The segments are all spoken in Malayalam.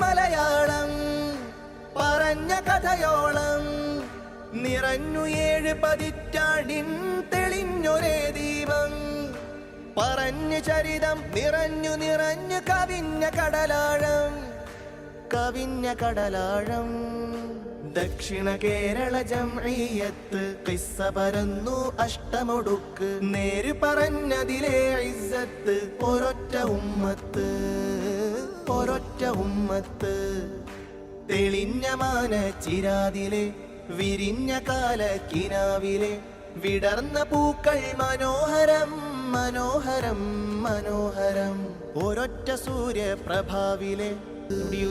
മലയാളം പറഞ്ഞ കഥയോളം നിറഞ്ഞു ഏഴ് പതിറ്റാടിൻ തെളിഞ്ഞൊരേ ദീപം. പറഞ്ഞു ചരിതം നിറഞ്ഞു നിറഞ്ഞു കവിഞ്ഞ കടലാഴം കവിഞ്ഞ കടലാഴം. ദക്ഷിണ കേരള ജംഇയ്യത്ത് കിസ്സ പരന്നു അഷ്ടമൊടുക്ക് നേര് പറഞ്ഞതിലെ ഇസ്സത്ത് ഒരൊറ്റ ഉമ്മത്ത്. ഒരൊറ്റ ഉമ്മത്ത്. തെളിഞ്ഞ മാന ചിരാതിലെ വിരിഞ്ഞ കാല കിനാവിലെ വിടർന്ന പൂക്കൾ മനോഹരം മനോഹരം മനോഹരം. ഒരൊറ്റ സൂര്യപ്രഭാവിലെ.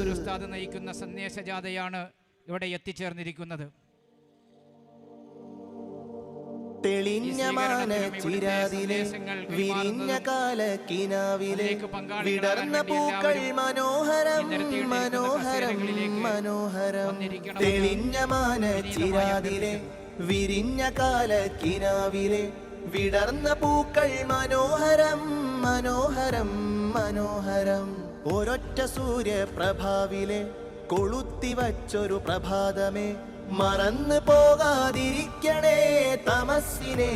ഒരു ഉസ്താദ് നയിക്കുന്ന സന്ദേശജാഥയാണ് ഇവിടെ എത്തിച്ചേർന്നിരിക്കുന്നത്. തെളിഞ്ഞ മാന ചിരാതിലെ വിരിഞ്ഞ കാലക്കിനാവിലെ വിടർന്ന പൂക്കൾ മനോഹരം മനോഹരം മനോഹരം. തെളിഞ്ഞ മാന ചിരാതിലെ വിരിഞ്ഞ കാലക്കിനാവിലെ വിടർന്ന പൂക്കൾ മനോഹരം മനോഹരം മനോഹരം. ഒരൊറ്റ സൂര്യപ്രഭാവിലെ കൊളുത്തി വച്ചൊരു പ്രഭാതമേ മറന്നു പോകാതിരിക്കണേ തമസ്സിനെ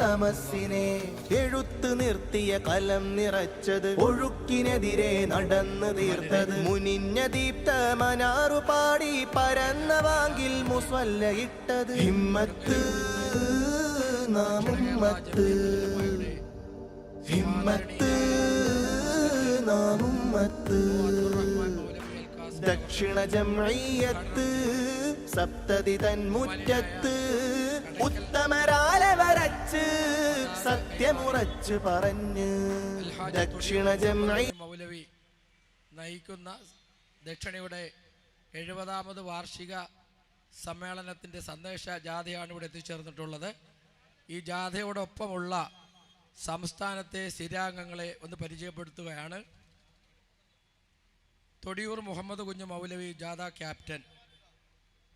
തമസ്സിനെ. എഴുത്തു നിർത്തിയ കലം നിറച്ചത് ഒഴുക്കിനെതിരെ നടന്നു തീർത്തത്. മുനിഞ്ഞ ദീപ്ത മനാറു പാടി പരന്ന വാങ്കിൽ മുസ്വല്ല ഇട്ടത്. ഹിമ്മത്ത് നാമുമ്മത്ത്. ഹിമ്മത്ത് നാമുമ്മത്ത്. ദക്ഷിണ ജംഇയ്യത്ത് സപ്തതി തൻ മുറ്റത്ത് ഉത്തമരാലെ വരച്ച് സത്യമുറച്ച് പറഞ്ഞ് ദക്ഷിണ മൗലവി നയിക്കുന്ന ദക്ഷിണയുടെ എഴുപതാമത് വാർഷിക സമ്മേളനത്തിന്റെ സന്ദേശ ജാഥയാണ് ഇവിടെ എത്തിച്ചേർന്നിട്ടുള്ളത്. ഈ ജാഥയോടൊപ്പമുള്ള സംസ്ഥാനത്തെ സ്ഥിരാംഗങ്ങളെ ഒന്ന് പരിചയപ്പെടുത്തുകയാണ്. തൊടിയൂർ മുഹമ്മദ് കുഞ്ഞു മൗലവി ജാഥ captain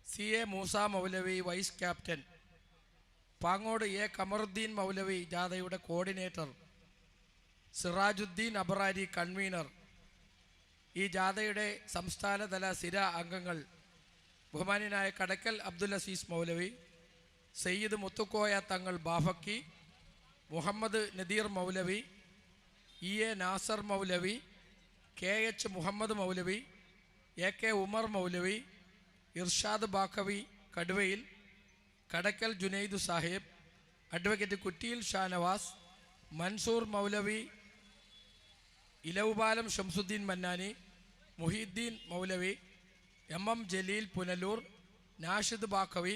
C A Moosa Maulavi vice captain. Pangode A Kamaruddin Maulavi ജാഥയുടെ കോർഡിനേറ്റർ. സിറാജുദ്ദീൻ അബറാരി കൺവീനർ. ഈ ജാഥയുടെ സംസ്ഥാനതല സ്ഥിര അംഗങ്ങൾ ബഹുമാന്യനായ കടക്കൽ Abdul Azeez Maulavi Sayyid Muthukoya Thangal Bafakhy Muhammad Nadeer Maulavi E A Nasar Maulavi K H Muhammad Maulavi A K Umar Maulavi Irshad Baqavi Kaduvayil Kadakkal Junaid Sahib advocate Kuttiyil Shanavas Mansoor Maulavi Elavupalam Shamsuddin Mannani Muhiyuddin Maulavi M M Jaleel Punalur Nashid Baqavi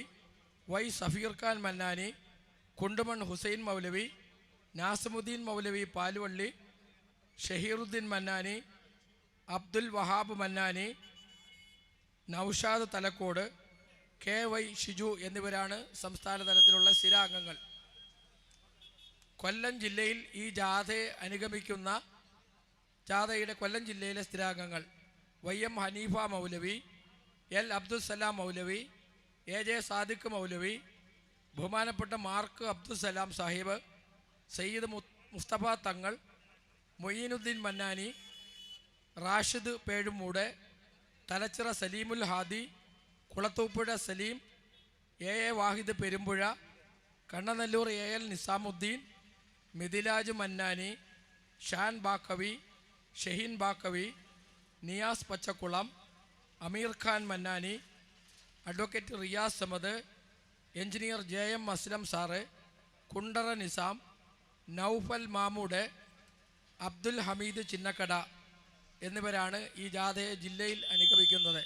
Y Safeer Khan Mannani Kundumon Hussain Maulavi Nasamuddin Maulavi Paluvally Shaheeruddin Mannani Abdul Wahab Mannani Naushad Thalakode K Y Shiju എന്നിവരാണ് സംസ്ഥാന തലത്തിലുള്ള സ്ഥിരാംഗങ്ങൾ. കൊല്ലം ജില്ലയിൽ ഈ ജാഥയെ അനുഗമിക്കുന്ന ജാഥയുടെ കൊല്ലം ജില്ലയിലെ സ്ഥിരാംഗങ്ങൾ Y M Hanifa Maulavi L Abdussalam Maulavi A J Sadiq Maulavi ബഹുമാനപ്പെട്ട mark Abdussalam Sahib Sayyid Musthafa Thangal Moyinuddin Mannani Rashid Pezhumoodu Thalachira Saleemul Hadi Kulathupuzha Saleem A A Wahid Perumpuzha Kannanallur A L Nizamuddin Mithilaj Mannani Shan Baqavi Shaheen Baqavi Niyas Pachakkulam Ameer Khan Mannani advocate Riyas Samad engineer J M Aslam sir Kundara Nizam Naufal Mamoodu Abdul Hameed Chinnakada. എന്നിവരാണ് ഈ ജാഥയെ ജില്ലയിൽ അനുഗമിക്കുന്നത്.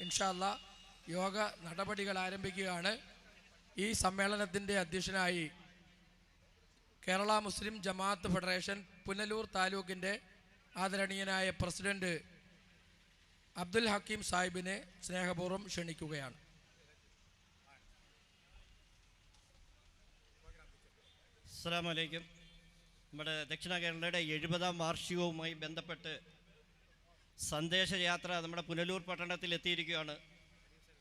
ഇൻഷാല്ല യോഗ നടപടികൾ ആരംഭിക്കുകയാണ്. ഈ സമ്മേളനത്തിന്റെ അധ്യക്ഷനായി കേരള മുസ്ലിം ജമാഅത്ത് ഫെഡറേഷൻ പുനലൂർ താലൂക്കിന്റെ ആദരണീയനായ പ്രസിഡന്റ് അബ്ദുൽ ഹക്കീം സാഹിബിനെ സ്നേഹപൂർവം ക്ഷണിക്കുകയാണ്. അസ്സാം വലൈക്കും നമ്മുടെ ദക്ഷിണ കേരളയുടെ എഴുപതാം വാർഷികവുമായി ബന്ധപ്പെട്ട് സന്ദേശയാത്ര നമ്മുടെ പുനലൂർ പട്ടണത്തിൽ എത്തിയിരിക്കുകയാണ്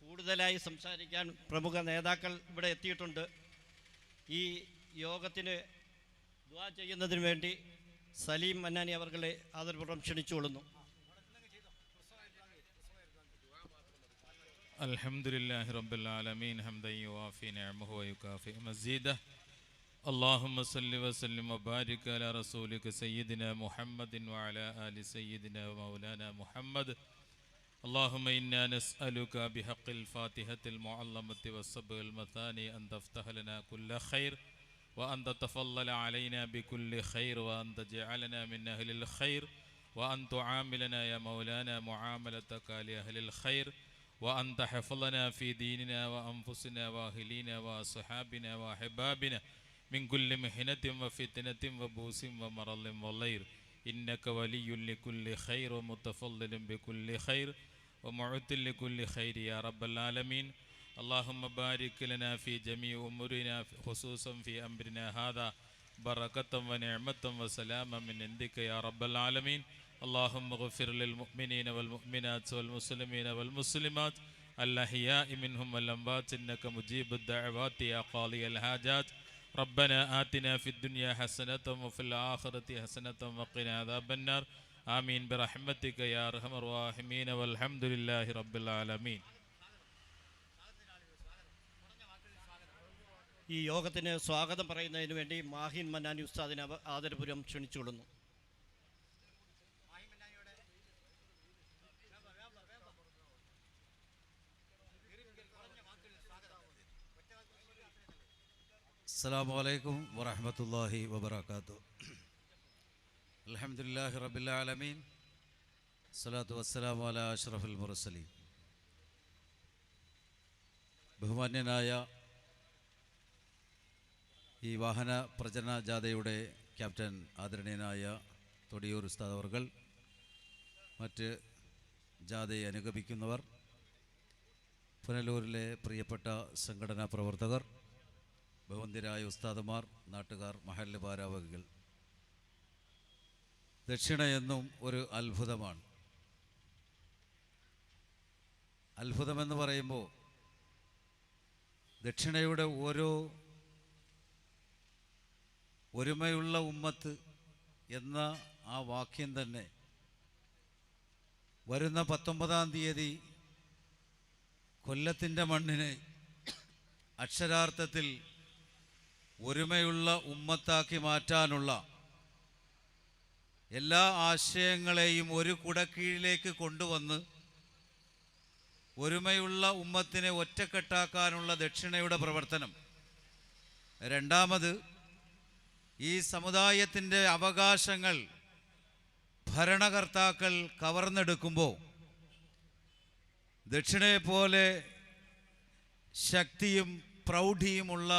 കൂടുതലായി സംസാരിക്കാൻ പ്രമുഖ നേതാക്കൾ ഇവിടെ എത്തിയിട്ടുണ്ട്. ഈ യോഗത്തിന് ദ്വാ ചെയ്യുന്നതിന് വേണ്ടി സലീം മന്നാനി അവർകളെ ആദരപൂർവം ക്ഷണിച്ചുകൊള്ളുന്നു. അലഹമുല്ലാ റബ്ബുലാലമീൻ ഹംദൈ വാഫി നഅമഹു വയുകാഫി മസീദ اللهم صل وسلم وبارك على رسولك سيدنا محمد وعلى آل سيدنا ومولانا محمد. اللهم إنا نسألك بحق الفاتحة المعلمة والصبغ المثاني أن تفتح لنا كل خير وأن تتفضل علينا بكل خير وأن تجعلنا من أهل الخير وأن تعاملنا يا مولانا معاملتك لأهل الخير وأن تحفظنا في ديننا وأنفسنا وأهلينا وأصحابنا وأحبابنا من كل محنة وفتنة وبوس ومرض وضير إنك ولي لكل خير ومتفضل بكل خير ومعد لكل خير يا رب العالمين. اللهم بارك لنا في جميع أمورنا خصوصا في أمرنا هذا. بركة ونعمة وسلاما من عندك يا رب العالمين. اللهم اغفر للمؤمنين والمؤمنات والمسلمين والمسلمات الأحياء منهم والأموات. إنك مجيب الدعوات يا قاضي الحاجات. ربنا آتنا في الدنيا حسنة وفي الآخرة حسنة وقنا عذاب النار آمين برحمتك يا أرحم الراحمين والحمد لله رب العالمين ഈ യോഗത്തിന് സ്വാഗതം പറയുന്നതിന് വേണ്ടി മാഹിൻ മന്നാനി ഉസ്താദിനെ അവ- ആദരപൂർവ്വം ക്ഷണിച്ചുകൊള്ളുന്നു അസ്സാം വലൈക്കും വാഹമത്തല്ലാഹി വാത്തു അലഹമുല്ലാഹി റബിലാലമീൻ സ്വലാത്തു വസ്സലാം വല അഷ്റഫുൽ മുറസലീം ബഹുമാന്യനായ ഈ വാഹന പ്രചരണ ജാഥയുടെ ക്യാപ്റ്റൻ ആദരണീയനായ തൊടിയൂർ ഉസ്താദ് അവർകൾ മറ്റ് ജാഥയെ അനുഗമിക്കുന്നവർ പുനലൂരിലെ പ്രിയപ്പെട്ട സംഘടനാ പ്രവർത്തകർ ബഹുന്തിരായ ഉസ്താദുമാർ നാട്ടുകാർ മഹല്ല് ഭാരാവകികൾ ദക്ഷിണ എന്നും ഒരു അത്ഭുതമാണ്. അത്ഭുതമെന്ന് പറയുമ്പോൾ ദക്ഷിണയുടെ ഓരോ ഒരുമയുള്ള ഉമ്മത്ത് എന്ന ആ വാക്യം തന്നെ വരുന്ന പത്തൊമ്പതാം തീയതി കൊല്ലത്തിന്റെ മണ്ണിനെ അക്ഷരാർത്ഥത്തിൽ ഒരുമയുള്ള ഉമ്മത്താക്കി മാറ്റാനുള്ള എല്ലാ ആശയങ്ങളെയും ഒരു കുടക്കീഴിലേക്ക് കൊണ്ടുവന്ന് ഒരുമയുള്ള ഉമ്മത്തിനെ ഒറ്റക്കെട്ടാക്കാനുള്ള ദക്ഷിണയുടെ പ്രവർത്തനം. രണ്ടാമത് ഈ സമുദായത്തിന്റെ അവകാശങ്ങൾ ഭരണകർത്താക്കൾ കവർന്നെടുക്കുമ്പോൾ ദക്ഷിണയെപ്പോലെ ശക്തിയും പ്രൗഢിയുമുള്ള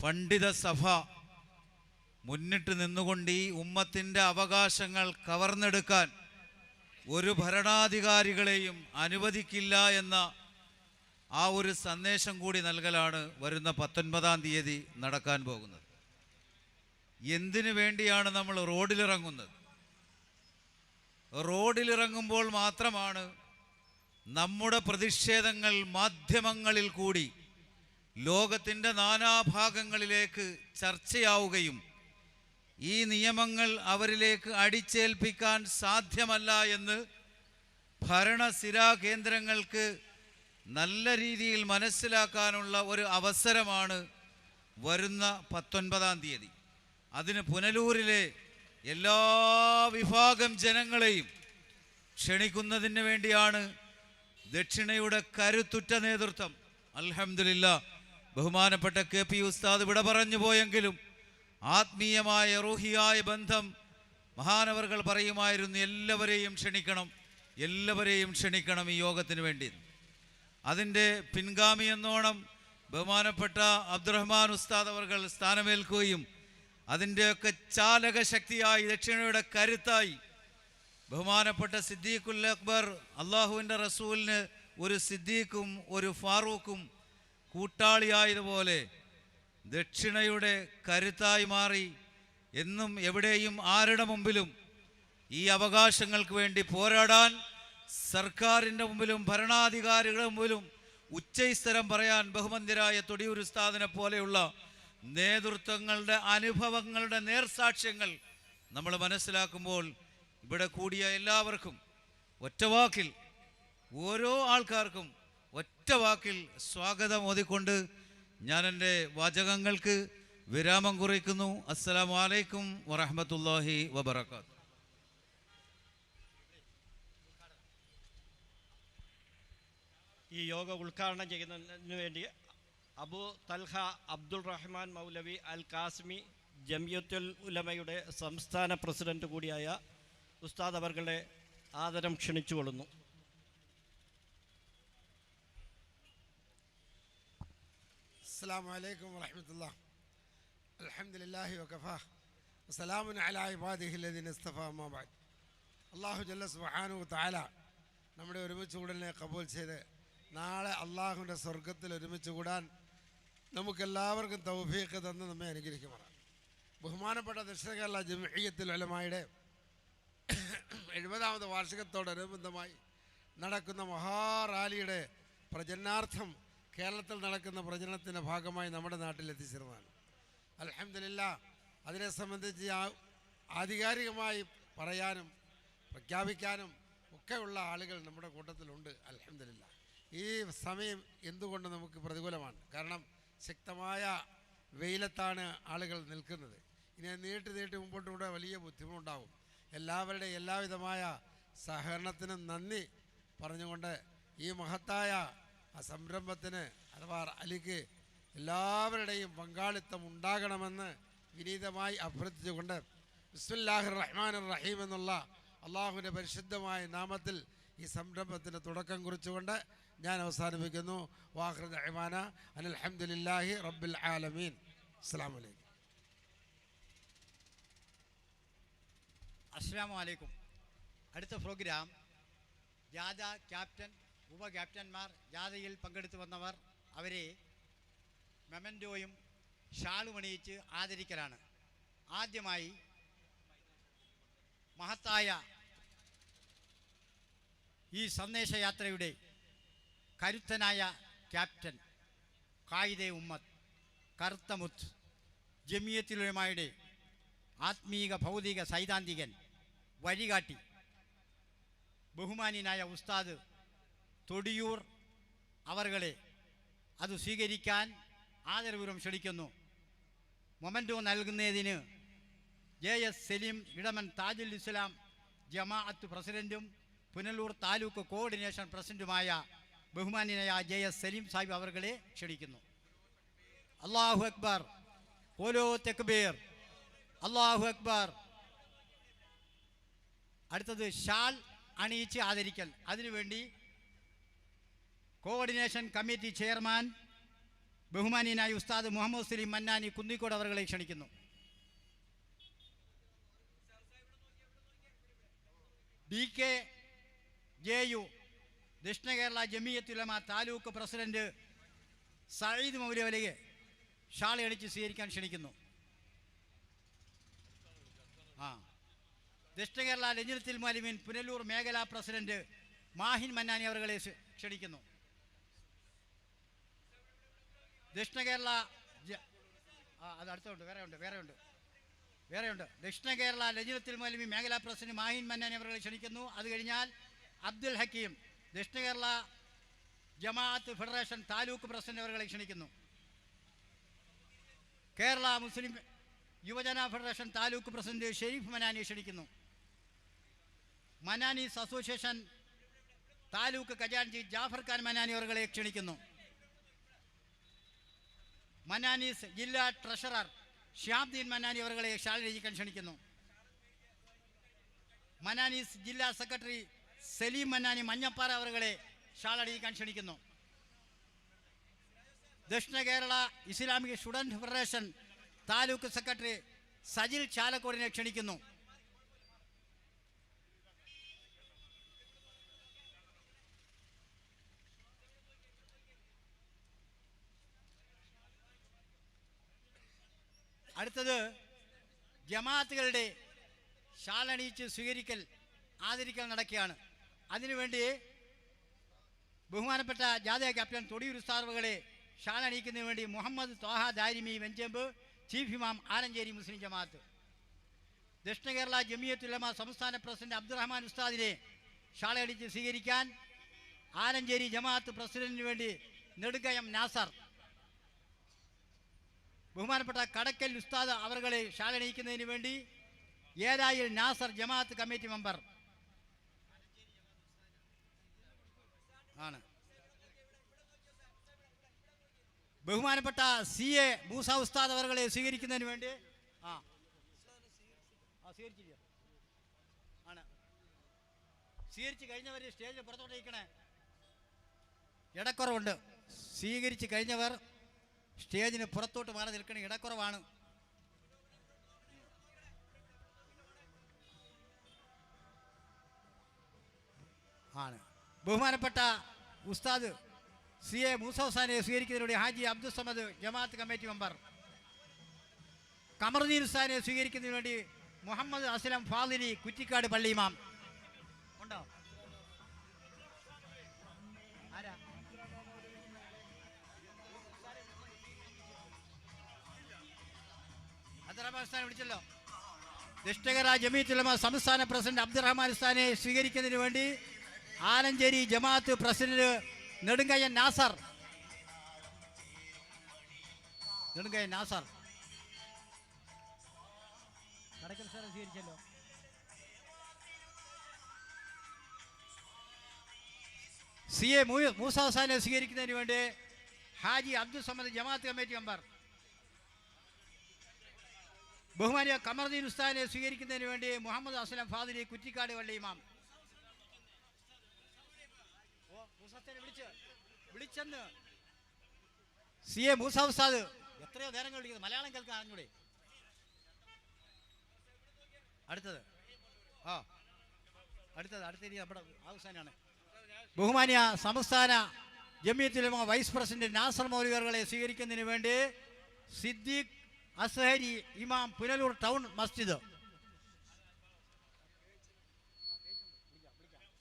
പണ്ഡിത സഭ മുന്നിട്ട് നിന്നുകൊണ്ട് ഈ ഉമ്മത്തിന്റെ അവകാശങ്ങൾ കവർന്നെടുക്കാൻ ഒരു ഭരണാധികാരികളെയും അനുവദിക്കില്ല എന്ന ആ ഒരു സന്ദേശം കൂടി നൽകലാണ് വരുന്ന പത്തൊൻപതാം തീയതി നടക്കാൻ പോകുന്നത്. എന്തിനു വേണ്ടിയാണ് നമ്മൾ റോഡിലിറങ്ങുന്നത്? റോഡിലിറങ്ങുമ്പോൾ മാത്രമാണ് നമ്മുടെ പ്രതിഷേധങ്ങൾ മാധ്യമങ്ങളിൽ കൂടി ലോകത്തിന്റെ നാനാഭാഗങ്ങളിലേക്ക് ചർച്ചയാവുകയും ഈ നിയമങ്ങൾ അവരിലേക്ക് അടിച്ചേൽപ്പിക്കാൻ സാധ്യമല്ല എന്ന് ഭരണസിരാ കേന്ദ്രങ്ങൾക്ക് നല്ല രീതിയിൽ മനസ്സിലാക്കാനുള്ള ഒരു അവസരമാണ് വരുന്ന പത്തൊൻപതാം തീയതി. അതിന് പുനലൂരിലെ എല്ലാ വിഭാഗം ജനങ്ങളെയും ക്ഷണിക്കുന്നതിന് വേണ്ടിയാണ് ദക്ഷിണയുടെ കരുത്തുറ്റ നേതൃത്വം. അൽഹംദുലില്ല ബഹുമാനപ്പെട്ട കെ പി ഉസ്താദ് വിട പറഞ്ഞു പോയെങ്കിലും ആത്മീയമായ റൂഹിയായ ബന്ധം മഹാനവറുകൾ പറയുമായിരുന്നു എല്ലാവരെയും ക്ഷണിക്കണം എല്ലാവരെയും ക്ഷണിക്കണം ഈ യോഗത്തിന് വേണ്ടി. അതിന്റെ പിൻഗാമി എന്നോണം ബഹുമാനപ്പെട്ട അബ്ദുറഹ്മാൻ ഉസ്താദ് അവർകൾ സ്ഥാനമേൽക്കുകയും അതിന്റെയൊക്കെ ചാലക ശക്തിയായി ദക്ഷിണയുടെ കരുത്തായി ബഹുമാനപ്പെട്ട സിദ്ദീഖുൽ അക്ബർ അള്ളാഹുവിന്റെ റസൂലിന് ഒരു സിദ്ദീഖും ഒരു ഫാറൂഖും കൂട്ടാളിയായതുപോലെ ദക്ഷിണയുടെ കരുത്തായി മാറി എന്നും എവിടെയും ആരുടെ മുമ്പിലും ഈ അവകാശങ്ങൾക്ക് വേണ്ടി പോരാടാൻ സർക്കാരിന്റെ മുമ്പിലും ഭരണാധികാരികളുടെ മുമ്പിലും ഉച്ചൈസ്തരം പറയാൻ ബഹുമന്ദിരായ തൊടിയൂർ ഉസ്താദിനെ പോലെയുള്ള നേതൃത്വങ്ങളുടെ അനുഭവങ്ങളുടെ നേർസാക്ഷ്യങ്ങൾ നമ്മൾ മനസ്സിലാക്കുമ്പോൾ ഇവിടെ കൂടിയ എല്ലാവർക്കും ഒറ്റവാക്കിൽ ഓരോ ആൾക്കാർക്കും ഒറ്റ വാക്കിൽ സ്വാഗതം ഓതിക്കൊണ്ട് ഞാൻ എന്റെ വാചകങ്ങൾക്ക് വിരാമം കുറിക്കുന്നു. അസ്സലാമു വലൈക്കും വറഹമത്തല്ലാഹി വബർക്കാത്തു ഈ യോഗ ഉദ്ഘാടനം ചെയ്യുന്നതിന് വേണ്ടി അബു തൽഹ അബ്ദുൾ റഹ്മാൻ മൗലവി അൽ കാസ്മി ജമിയത്തുൽ ഉലമയുടെ സംസ്ഥാന പ്രസിഡന്റ് കൂടിയായ ഉസ്താദ് അവർകളെ ആദരം ക്ഷണിച്ചുകൊള്ളുന്നു. السلام عليكم ورحمة الله الحمد لله وكفاه وسلام على عباده الذين اصطفى ما بعد അള്ളാഹു ജല്ല സുബാനു താല നമ്മുടെ ഒരുമിച്ച് കൂടലിനെ കബൂൽ ചെയ്ത് നാളെ അള്ളാഹുവിൻ്റെ സ്വർഗത്തിൽ ഒരുമിച്ച് കൂടാൻ നമുക്കെല്ലാവർക്കും തൗഫീഖ് തന്ന് നമ്മെ അനുഗ്രഹിക്കുമാണ് ബഹുമാനപ്പെട്ട ദക്ഷിണ കേരള ജമിയത്തുൽ ഉലമായുടെ എഴുപതാമത് വാർഷികത്തോടനുബന്ധമായി നടക്കുന്ന മഹാറാലിയുടെ പ്രചരണാർത്ഥം കേരളത്തിൽ നടക്കുന്ന പ്രചരണത്തിന്റെ ഭാഗമായി നമ്മുടെ നാട്ടിൽ എത്തിച്ചേർന്നതാണ് അലഹമില്ല അതിനെ സംബന്ധിച്ച് ആധികാരികമായി പറയാനും പ്രഖ്യാപിക്കാനും ഒക്കെയുള്ള ആളുകൾ നമ്മുടെ കൂട്ടത്തിലുണ്ട് അലഹമില്ല ഈ സമയം എന്തുകൊണ്ട് നമുക്ക് പ്രതികൂലമാണ്? കാരണം ശക്തമായ വെയിലത്താണ് ആളുകൾ നിൽക്കുന്നത്. ഇനി നീട്ടി നീട്ടി മുമ്പോട്ട് കൂടെ വലിയ ബുദ്ധിമുട്ടുണ്ടാവും. എല്ലാവരുടെ എല്ലാവിധമായ സഹകരണത്തിനും നന്ദി പറഞ്ഞുകൊണ്ട് ഈ മഹത്തായ ആ സംരംഭത്തിന് അഥവാ അലിക്ക് എല്ലാവരുടെയും പങ്കാളിത്തം ഉണ്ടാകണമെന്ന് വിനീതമായി അഭ്യർത്ഥിച്ചുകൊണ്ട് ബിസ്മില്ലാഹിർ റഹ്മാൻ റഹീം എന്നുള്ള അള്ളാഹുവിന്റെ പരിശുദ്ധമായ നാമത്തിൽ ഈ സംരംഭത്തിന് തുടക്കം കുറിച്ചുകൊണ്ട് ഞാൻ അവസാനിപ്പിക്കുന്നു. വാഹൃദ് റഹ്മാന അലഹമുല്ലാഹി റബ്ബിൽ ആലമീൻ. അസ്സാം വലൈക്കും അസ്സാം വലൈക്കും അടുത്ത പ്രോഗ്രാം രാജ ക്യാപ്റ്റൻ ഉപ ക്യാപ്റ്റന്മാർ ജാഥയിൽ പങ്കെടുത്തു വന്നവർ അവരെ മെമന്റോയും ഷാളും അണിയിച്ച് ആദരിക്കലാണ്. ആദ്യമായി മഹത്തായ ഈ സന്ദേശയാത്രയുടെ കരുത്തനായ ക്യാപ്റ്റൻ കായിദെ ഉമ്മത്ത് കറുത്തമുത്ത് ജമിയത്തിലുമായുടെ ആത്മീക ഭൗതിക സൈദ്ധാന്തികൻ വഴികാട്ടി ബഹുമാനിയനായ ഉസ്താദ് തൊടിയൂർ അവർകളെ അത് സ്വീകരിക്കാൻ ആദരപൂർവം ക്ഷണിക്കുന്നു. മൊമന്റോ നൽകുന്നതിന് ജെ എസ് സലീം ഇടമൻ താജുൽ ഇസ്ലാം ജമാഅത്ത് പ്രസിഡന്റും പുനലൂർ താലൂക്ക് കോർഡിനേഷൻ പ്രസിഡന്റുമായ ബഹുമാന്യനായ ജെ എസ് സലീം സാഹിബ് അവർകളെ ക്ഷണിക്കുന്നു. അള്ളാഹു അക്ബർ ഓലോ തെക്ബീർ അള്ളാഹു അക്ബർ. അടുത്തത് ഷാൽ അണിയിച്ച് ആദരിക്കൽ. അതിനുവേണ്ടി കോർഡിനേഷൻ കമ്മിറ്റി ചെയർമാൻ ബഹുമാനീനായ ഉസ്താദ് മുഹമ്മദ് സലീം മന്നാനി കുന്നിക്കോട് അവരെ ക്ഷണിക്കുന്നു. D K J U Dakshina Kerala Jamiyyathul Ulama taluk president Sayyid മൗലവലയെ ഷാളി അടിച്ച് സ്വീകരിക്കാൻ ക്ഷണിക്കുന്നു. ആ. ദക്ഷിണ കേരള രഞ്ജിത്തിൽ മലിമീൻ പുനലൂർ മേഖലാ പ്രസിഡന്റ് മാഹിൻ മന്നാനി അവരെ ക്ഷണിക്കുന്നു. ദക്ഷിണ കേരള ആ അത് അടുത്തുണ്ട് വേറെ ഉണ്ട് വേറെ ഉണ്ട് വേറെ ഉണ്ട് ദക്ഷിണ കേരള ലജിനത്തിൽ മാലിമി മേഖലാ പ്രസിഡന്റ് മാഹിൻ മന്നാനി അവരെ ക്ഷണിക്കുന്നു. അത് കഴിഞ്ഞാൽ അബ്ദുൽ ഹക്കീം ദക്ഷിണ കേരള ജമാഅത്ത് ഫെഡറേഷൻ താലൂക്ക് പ്രസിഡന്റ് അവരെ ക്ഷണിക്കുന്നു. Kerala Muslim Yuvajana federation taluk president Sharif Manani ക്ഷണിക്കുന്നു. മനാനീസ് അസോസിയേഷൻ താലൂക്ക് ഖജാൻജി ജാഫർ ഖാൻ മനാനി അവരെ ക്ഷണിക്കുന്നു. മനാനീസ് ജില്ലാ ട്രഷറർ ഷ്യാബ്ദീൻ മനാനി അവരെ ഷാലിരിക്കാൻ ക്ഷണിക്കുന്നു. മനാനീസ് ജില്ലാ സെക്രട്ടറി സലീം മന്നാനി മഞ്ഞപ്പാറ അവരെ ഷാളടിയിക്കാൻ ക്ഷണിക്കുന്നു. Dakshina Kerala Islamika student federation taluk secretary Sajil ചാലക്കോടിനെ ക്ഷണിക്കുന്നു. അടുത്തത് ജമാഅത്തുകളുടെ ശാലണിയിച്ച് സ്വീകരിക്കൽ ആദരിക്കൽ നടക്കുകയാണ്. അതിനുവേണ്ടി ബഹുമാനപ്പെട്ട ജാഥ ക്യാപ്റ്റൻ തൊടിയൂർ ഉസ്താർവുകളെ ഷാലണിയിക്കുന്നതിന് വേണ്ടി Muhammad Thaha Darimi Venchembu chief imam Alanchery Muslim ജമാഅത്ത്. ദക്ഷിണ കേരള ജമിയത്തുലമ സംസ്ഥാന പ്രസിഡന്റ് അബ്ദുറഹ്മാൻ ഉസ്താദിനെ ഷാളയടിച്ച് സ്വീകരിക്കാൻ ആലഞ്ചേരി ജമാഅത്ത് പ്രസിഡന്റിന് വേണ്ടി നെടുങ്കയം നാസർ ബഹുമാനപ്പെട്ട കടക്കൽ ഉസ്താദ് അവർകളെ ശാലനയിക്കുന്നതിന് വേണ്ടി ഏരായിൽ നാസർ ജമാഅത്ത് കമ്മിറ്റി മെമ്പർ? ആണ്. ബഹുമാനപ്പെട്ട സി എ മൂസ ഉസ്താദ് അവർകളെ സ്വീകരിക്കുന്നതിന് വേണ്ടി? ആ. സ്വീകരിച്ചില്ല. ആണ്. സ്വീകരിച്ച് കഴിഞ്ഞവർ സ്റ്റേജിൽ പുറത്തോട്ട് ഇരിക്കണേ ഇടക്കുറവുണ്ട്. സ്വീകരിച്ച് കഴിഞ്ഞവർ സ്റ്റേജിന് പുറത്തോട്ട് മാറി നിൽക്കണ ഇടക്കുറവാണ്. ആണ്. ബഹുമാനപ്പെട്ട ഉസ്താദ് സി എ മൂസൗസാനെ സ്വീകരിക്കുന്നതിലൂടെ ഹാജി അബ്ദുൽ സമദ് ജമാഅത്ത് കമ്മിറ്റി മെമ്പർ. കമറുദ്ദീൻ ഉസ്താദിനെ സ്വീകരിക്കുന്നതിന് വേണ്ടി മുഹമ്മദ് അസ്ലം ഫാദിലി കുറ്റിക്കാട് പള്ളി ഉസ്താനെ വിളിച്ചല്ലോ. ദുഷ്ടകര ജമീത്തുലമ സംസ്ഥാന പ്രസിഡന്റ് അബ്ദുറഹ്മാൻ ഉസ്താനെ സ്വീകരിക്കുന്നതിന് വേണ്ടി ആലഞ്ചേരി ജമാഅത്ത് പ്രസിഡന്റ് നെടുങ്കയ്യൻ നാസർ. നെടുങ്കയ്യൻ നാസർ. കടക്കൽ സാറെ സ്വീകരിച്ചല്ലോ. സി എ മൂസ സാനെ സ്വീകരിക്കുന്നതിന് വേണ്ടി ഹാജി അബ്ദുൽ സമദ് ജമാഅത്ത് കമ്മിറ്റി മെമ്പർ. ബഹുമാനിയ കമറുദ്ദീൻ ഉസ്താദിനെ സ്വീകരിക്കുന്നതിന് വേണ്ടി മുഹമ്മദ് അസ്ലം ഫാദിലി കുറ്റിക്കാട് വള്ളി ഇമാം. സി എ മൂസ ഉസ്താദ്. എത്രയോ നേരം വിളിക്കുന്നത് മലയാളം കേൾക്കാൻ അറിഞ്ഞൂടെ അടുത്തത്. ആ. അടുത്തത്. അടുത്ത രീതി നമ്മുടെ അവസാനാണ് ബഹുമാനിയ സംസ്ഥാന ജമിയത്തുലമ വൈസ് പ്രസിഡന്റ് നാസർ മൗലികളെ സ്വീകരിക്കുന്നതിന് വേണ്ടി സിദ്ദീഖ് അസ്ഹരി ഇമാം പുനലൂർ ടൗൺ മസ്ജിദ്.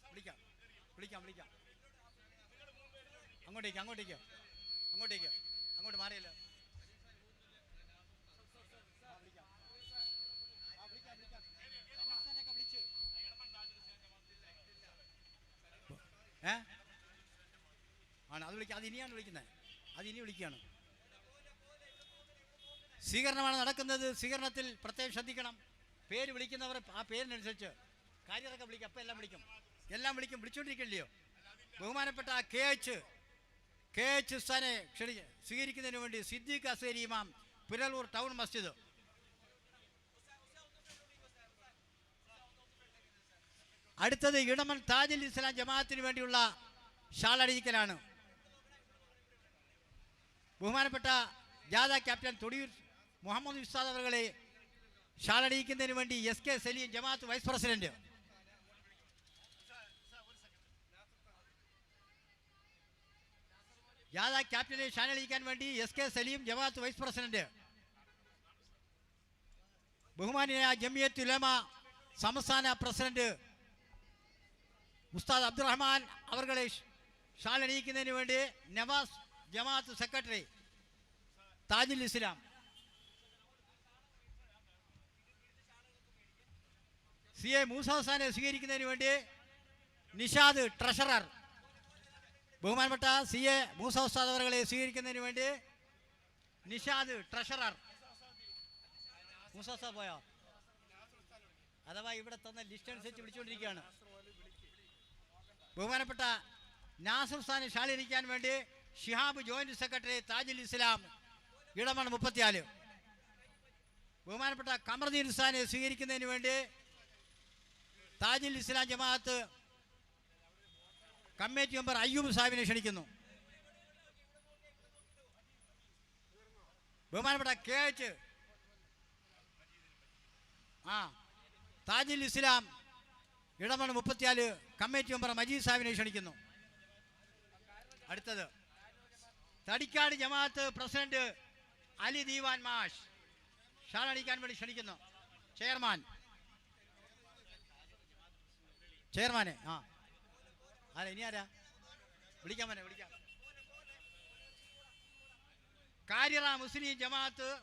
വിളിക്കാം വിളിക്കാം വിളിക്കാം. അങ്ങോട്ടേക്ക് അങ്ങോട്ടേക്ക്. അങ്ങോട്ടേക്ക് അങ്ങോട്ട് മാറിയല്ലോ? ഏ? ആണ് അത് വിളിക്കുക അത് ഇനിയാണ് വിളിക്കുന്നത്. അത് ഇനി വിളിക്കുകയാണ്. സ്വീകരണമാണ് നടക്കുന്നത്. സ്വീകരണത്തിൽ പ്രത്യേകം ശ്രദ്ധിക്കണം. പേര് വിളിക്കുന്നവർ ആ പേരിനനുസരിച്ച് കാര്യങ്ങളൊക്കെ വിളിക്കും. അപ്പം എല്ലാം വിളിക്കും. എല്ലാം വിളിക്കും. വിളിച്ചുകൊണ്ടിരിക്കില്ലയോ ബഹുമാനപ്പെട്ട കെ എച്ച് കെ എച്ച് ഉസ്താനെ ക്ഷണി സ്വീകരിക്കുന്നതിന് വേണ്ടി സിദ്ദീഖ് അസേരി ഇമാം പുരലൂർ ടൗൺ മസ്ജിദ്. അടുത്തത് ഇടമൺ താജുൽ ഇസ്ലാം ജമാഅത്തിന് വേണ്ടിയുള്ള ഷാളടിക്കലാണ് ബഹുമാനപ്പെട്ട ജാഥ ക്യാപ്റ്റൻ തൊടിയൂർ മുഹമ്മദ് ഉസ്താദ് അവരെ ഷാളടിക്കുന്നതിന് വേണ്ടി S K Salim Jamaat vice president. യാദ ക്യാപ്റ്റനെ ഷാനടിക്കാൻ വേണ്ടി S K Salim Jamaat vice president. ബഹുമാനിയായ Jamiat Ulama സംസ്ഥാന പ്രസിഡന്റ് ഉസ്താദ് അബ്ദുറഹ്മാൻ അവരെ ഷാലണിയിക്കുന്നതിന് വേണ്ടി Navas Jamaath secretary Thajul Islam. C A മൂസാസാനെ സ്വീകരിക്കുന്നതിന് വേണ്ടി നിഷാദ് ട്രഷറർ. ബഹുമാനപ്പെട്ട സി എ മൂസ ഉസ്താദ് അവരെ സ്വീകരിക്കുന്നതിന് വേണ്ടി നിഷാദ് ട്രഷറർ. മൂസ ഉസ്താദ് പോയോ? അഥവാ ഇവിടെ തന്ന ലിസ്റ്റ് അനുസരിച്ച് വിളിച്ചുകൊണ്ടിരിക്കുകയാണ്. ബഹുമാനപ്പെട്ട നാസർ സ്ഥാനെ ഷാളിരിക്കാൻ വേണ്ടി ഷിഹാബ് ജോയിന്റ് സെക്രട്ടറി താജുൽ ഇസ്ലാം ഇടമൺ മുപ്പത്തിനാല് ബഹുമാനപ്പെട്ട കമർദീൻ സ്ഥാനെ സ്വീകരിക്കുന്നതിന് വേണ്ടി താജുൽ ഇസ്ലാം ജമാഅത്ത് കമ്മിറ്റി മെമ്പർ അയ്യൂബ് സാഹിബിനെ ക്ഷണിക്കുന്നു. ബഹുമാനപ്പെട്ട കെ എച്ച് ആ താജുൽ ഇസ്ലാം ഇടമൺ മുപ്പത്തിനാല് കമ്മിറ്റി മെമ്പർ മജീദ് സാഹിബിനെ ക്ഷണിക്കുന്നു. അടുത്തത് തടിക്കാട് ജമാഅത്ത് പ്രസിഡന്റ് അലി ദീവാൻ മാഷ്. ഷാളടിക്കാൻ വേണ്ടി ക്ഷണിക്കുന്നു. ചെയർമാൻ. ചെയർമാനെ. ആ. ആരാ ഇനി ആരാ? വിളിക്കാൻ പറ്റേ വിളിക്കാം. കാര്യറ മുസ്ലിം ജമാഅത്ത്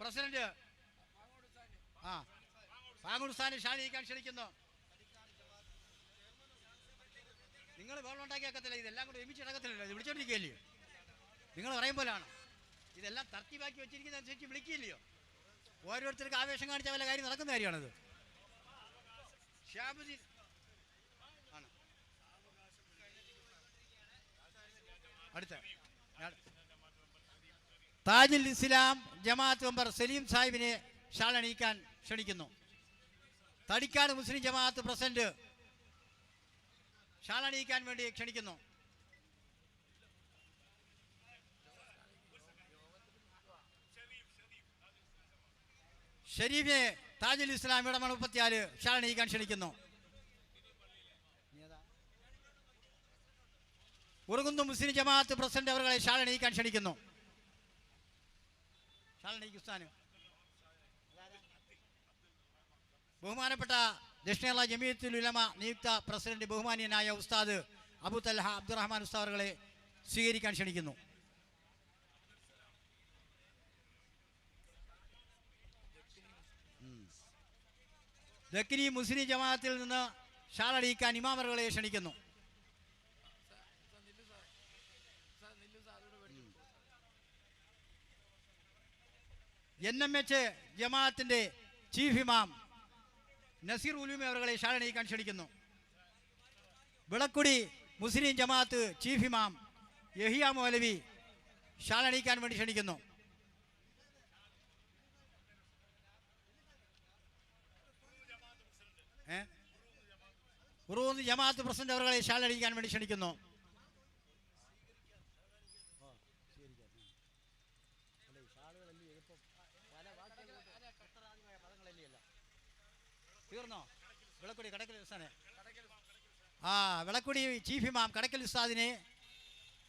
പ്രസിഡന്റ്. ആ. പാങ്ങൂർ സ്ഥാനം ഷാനിക്കാൻ ക്ഷണിക്കുന്നു. നിങ്ങൾ വെള്ളം ഉണ്ടാക്കിയാക്കത്തില്ല ഇതെല്ലാം കൂടെ ഒരുമിച്ച് നടക്കത്തില്ലല്ലോ. ഇത് വിളിച്ചോണ്ടിരിക്കുകയല്ലേ? നിങ്ങൾ പറയും പോലാണ്. ഇതെല്ലാം തർത്തിവാക്കി വെച്ചിരിക്കുന്ന അനുസരിച്ച് വിളിക്കില്ലയോ ഓരോരുത്തർക്ക് ആവേശം കാണിച്ച വല്ല കാര്യം നടക്കുന്ന കാര്യമാണത്. ഷാബുദ്ദീൻ ആണ്? അടുത്ത. താജുൽ ഇസ്ലാം ജമാഅത്ത് മെമ്പർ സലീം സാഹിബിനെ ഷാൾ ക്ഷണിക്കുന്നു. Thadikkad Muslim Jamaat president shawl വേണ്ടി ക്ഷണിക്കുന്നു. ഷരീഫിനെ താജുൽ ഇസ്ലാമിയുടെ മണപ്പത്തിയാൽ അണിയിക്കാൻ ക്ഷണിക്കുന്നു. ഉറുകുന്നു മുസ്ലിം ജമാഅത്ത് പ്രസിഡന്റ് അവരെ ഷാൾ അണിയിക്കാൻ ക്ഷണിക്കുന്നു ബഹുമാനപ്പെട്ട ദക്ഷിണേള ജമീയത്തുൽ ഉലമ നിയുക്ത പ്രസിഡന്റ് ബഹുമാനിയനായ ഉസ്താദ് അബു അബ്ദുറഹ്മാൻ ഉസ്താദുകളെ സ്വീകരിക്കാൻ ക്ഷണിക്കുന്നു. ദക്കിനി മുസ്ലിം ജമാഅത്തിൽ നിന്ന് ഷാൾ അണിയിക്കാൻ ഇമാമറുകളെ ക്ഷണിക്കുന്നു. എൻ എം എച്ച് ജമാഅത്തിന്റെ ചീഫ് ഇമാം നസീർ ഉലൂമി അവരെ ഷാളണിയിക്കാൻ ക്ഷണിക്കുന്നു. വിളക്കുടി മുസ്ലിം ജമാഅത്ത് ചീഫ് ഇമാം യഹിയ മൗലവി ഷാളണിയിക്കാൻ വേണ്ടി ക്ഷണിക്കുന്നു. ഉറൂന്ന് ജമാഅത്ത് പ്രസിഡന്റ് അവരെ ശാലടിക്കാൻ വേണ്ടി ക്ഷണിക്കുന്നു. ആ വിളക്കുടി ചീഫ് ഇമാം കടക്കൽ ഉസ്താദിനെ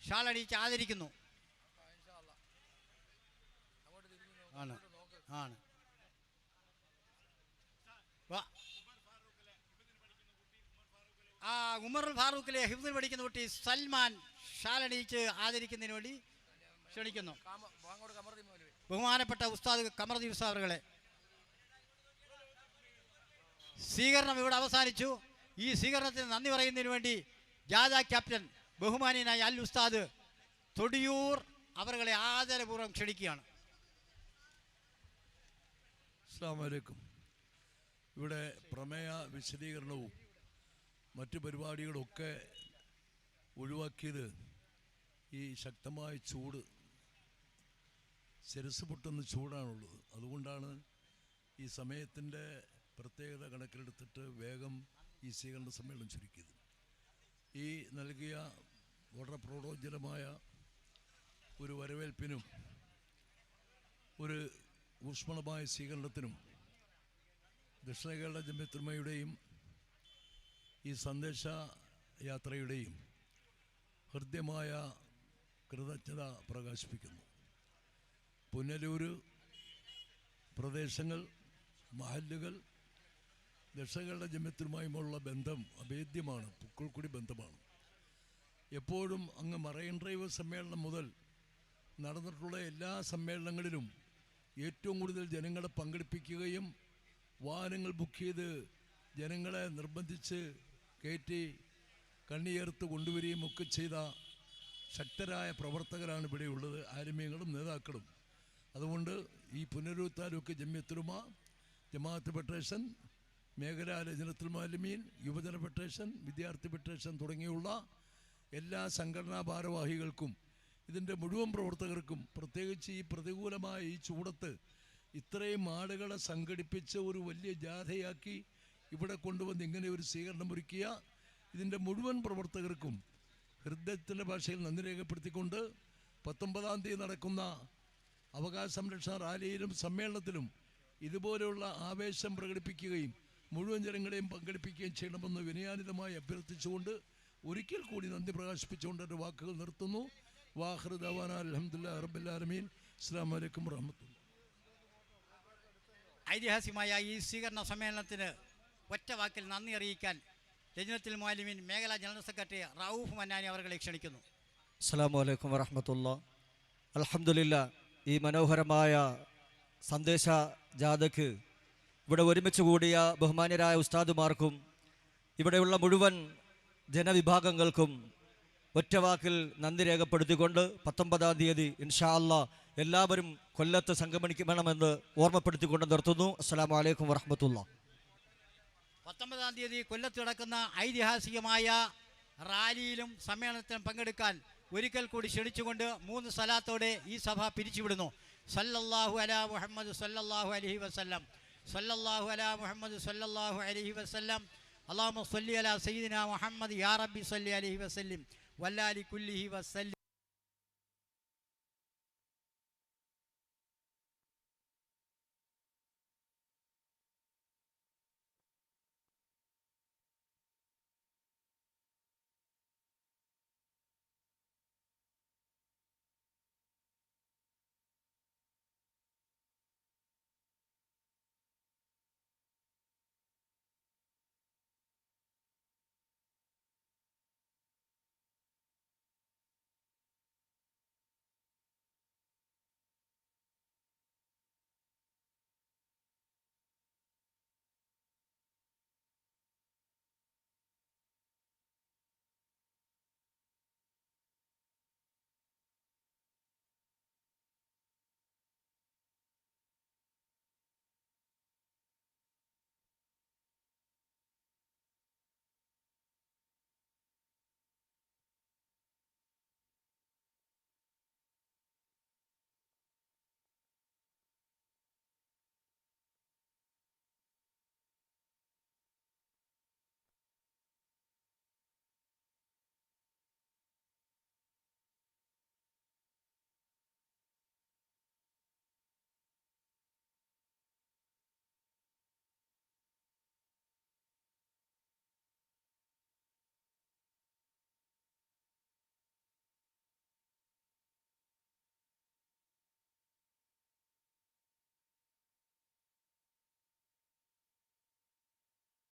ഷാളടിച്ച് ആദരിക്കുന്നു. ആണ് ആണ്. ആ ഉമർ ഫാറൂഖിലെ ഹിഫ്ദിൽ പഠിക്കുന്ന കുട്ടി സൽമാൻ ഷാലണിയിച്ച് ആദരിക്കുന്നതിന് വേണ്ടി ക്ഷണിക്കുന്നു. ബഹുമാനപ്പെട്ട ഉസ്താദ് കമർദീപ് സാറുകളെ സ്വീകരണം ഇവിടെ അവസാനിച്ചു. ഈ സ്വീകരണത്തിന് നന്ദി പറയുന്നതിന് വേണ്ടി ജാഥ ക്യാപ്റ്റൻ ബഹുമാനീയനായ അൽ ഉസ്താദ് തൊടിയൂർ അവരെ ആദരപൂർവം ക്ഷണിക്കുകയാണ്. അസ്സാം വലൈക്കും ഇവിടെ പ്രമേയ വിശദീകരണവും മറ്റു പരിപാടികളൊക്കെ ഒഴിവാക്കിയത് ഈ ശക്തമായ ചൂട് ശിരസ് പൊട്ടുന്ന ചൂടാണുള്ളത്. അതുകൊണ്ടാണ് ഈ സമയത്തിന്റെ പ്രത്യേകത കണക്കിലെടുത്തിട്ട് വേഗം ഈ സ്വീകരണ സമ്മേളനം ചുരുക്കിയത്. ഈ നൽകിയ വളരെ പ്രോടോജ്വലമായ ഒരു വരവേൽപ്പിനും ഒരു ഊഷ്മളമായ സ്വീകരണത്തിനും ദക്ഷിണ കേരള ജമ്യത്തുമയുടെയും ഈ സന്ദേശ യാത്രയുടെയും ഹൃദ്യമായ കൃതജ്ഞത പ്രകാശിപ്പിക്കുന്നു. പുനലൂർ പ്രദേശങ്ങൾ മഹല്ലുകൾ ദക്ഷിണ ജമ്യത്തിനുമായുമുള്ള ബന്ധം അഭേദ്യമാണ് പുക്കൾക്കുടി ബന്ധമാണ്. എപ്പോഴും അങ്ങ് മറൈൻ ഡ്രൈവ് സമ്മേളനം മുതൽ നടന്നിട്ടുള്ള എല്ലാ സമ്മേളനങ്ങളിലും ഏറ്റവും കൂടുതൽ ജനങ്ങളെ പങ്കെടുപ്പിക്കുകയും വാഹനങ്ങൾ ബുക്ക് ചെയ്ത് ജനങ്ങളെ നിർബന്ധിച്ച് കയറ്റി കണ്ണിയേർത്ത് കൊണ്ടുവരികയും ഒക്കെ ചെയ്ത ശക്തരായ പ്രവർത്തകരാണ് ഇവിടെ ഇവിടെയുള്ളത് ആരുമ്യങ്ങളും നേതാക്കളും. അതുകൊണ്ട് ഈ പുനരൂർ താലൂക്ക് ജമ്യത്തുലുമ ജമാഅത്ത് ഫെഡറേഷൻ മേഖലാ ലജനത്തുൽ മാലിമീൻ യുവജന ഫെഡറേഷൻ വിദ്യാർത്ഥി ഫെഡറേഷൻ തുടങ്ങിയുള്ള എല്ലാ സംഘടനാ ഭാരവാഹികൾക്കും ഇതിന്റെ മുഴുവൻ പ്രവർത്തകർക്കും പ്രത്യേകിച്ച് ഈ പ്രതികൂലമായ ഈ ചൂടത്ത് ഇത്രയും ആളുകളെ സംഘടിപ്പിച്ച് ഒരു വലിയ ജാഥയാക്കി ഇവിടെ കൊണ്ടുവന്ന് ഇങ്ങനെ ഒരു സ്വീകരണം ഒരുക്കിയ ഇതിന്റെ മുഴുവൻ പ്രവർത്തകർക്കും ഹൃദയത്തിന്റെ ഭാഷയിൽ നന്ദി രേഖപ്പെടുത്തിക്കൊണ്ട് പത്തൊമ്പതാം തീയതി നടക്കുന്ന അവകാശ സംരക്ഷണ റാലിയിലും സമ്മേളനത്തിലും ഇതുപോലെയുള്ള ആവേശം പ്രകടിപ്പിക്കുകയും മുഴുവൻ ജനങ്ങളെയും പങ്കെടുപ്പിക്കുകയും ചെയ്യണമെന്ന് വിനയാനിതമായി അഭ്യർത്ഥിച്ചുകൊണ്ട് ഒരിക്കൽ കൂടി നന്ദി പ്രകാശിപ്പിച്ചുകൊണ്ട് എന്റെ വാക്കുകൾ നിർത്തുന്നു. വാഹൃ ദവാന അലഹമുല്ലാ അസ്സാം വലൈക്കും വറഹമത്തുള്ള ഐതിഹാസികമായ ഈ സ്വീകരണ സമ്മേളനത്തിന് ഒറ്റ വാക്കിൽ നന്ദി അറിയിക്കാൻ രജനത്തിൽ മാലിമീൻ മേഖലാ ജനറൽ സെക്രട്ടറി റൌഫ് മന്നാനി അവരെ ക്ഷണിക്കുന്നു. അസ്സാം വലൈക്കും വറഹമത്തുള്ള. അലഹമുല്ല ഈ മനോഹരമായ സന്ദേശ ജാഥയ്ക്ക് ഇവിടെ ഒരുമിച്ച് കൂടിയ ബഹുമാന്യരായ ഉസ്താദുമാർക്കും ഇവിടെയുള്ള മുഴുവൻ ജനവിഭാഗങ്ങൾക്കും ഒറ്റവാക്കിൽ നന്ദി രേഖപ്പെടുത്തിക്കൊണ്ട് പത്തൊമ്പതാം തീയതി ഇൻഷാ അല്ല എല്ലാവരും കൊല്ലത്ത് സംഗമിക്കണമെന്ന് ഓർമ്മപ്പെടുത്തിക്കൊണ്ട് നിർത്തുന്നു. അസ്സാം വലൈക്കും വറഹമത്തുള്ള. പത്തൊമ്പതാം തീയതി കൊല്ലത്ത് നടക്കുന്ന ഐതിഹാസികമായ റാലിയിലും സമ്മേളനത്തിലും പങ്കെടുക്കാൻ ഒരിക്കൽ കൂടി ക്ഷണിച്ചുകൊണ്ട് മൂന്ന് സ്ഥലത്തോടെ ഈ സഭ പിരിച്ചുവിടുന്നു. സല്ലല്ലാഹു അലാ മുഹമ്മദ് സല്ലല്ലാഹു അലഹി വസ്ല്ലാം. സല്ലല്ലാഹു അലാ മുഹമ്മദ് സല്ലല്ലാഹു അലഹി വസല്ലം. അള്ളാഹു സല്ലി അലാ സയ്യിദിന മുഹമ്മദ് യാ റബ്ബി സല്ലി അലൈഹി വസല്ലിം. വല്ലാലി കുല്ലിഹി വസല്ലി.